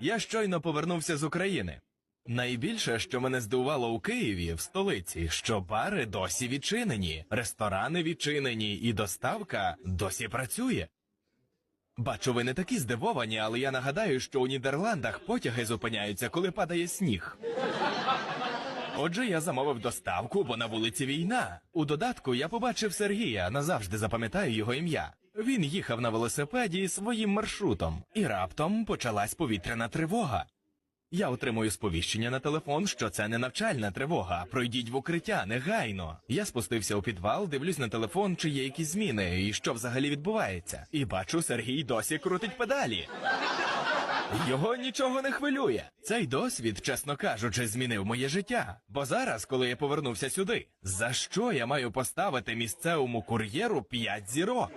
Я щойно повернувся з України. Найбільше, що мене здивувало у Києві, в столиці, що бари досі відчинені, ресторани відчинені, і доставка досі працює. Бачу, ви не такі здивовані, але я нагадаю, що у Нідерландах потяги зупиняються, коли падає сніг. Отже, я замовив доставку, бо на вулиці війна. У додатку я побачив Сергія, назавжди запам'ятаю його ім'я. Він їхав на велосипеді своїм маршрутом, і раптом почалась повітряна тривога. Я отримую сповіщення на телефон, що це не навчальна тривога. Пройдіть в укриття негайно. Я спустився у підвал, дивлюсь на телефон, чи є якісь зміни, і що взагалі відбувається. І бачу, Сергій досі крутить педалі. Його нічого не хвилює. Цей досвід, чесно кажучи, змінив моє життя. Бо зараз, коли я повернувся сюди, за що я маю поставити місцевому кур'єру 5 зірок?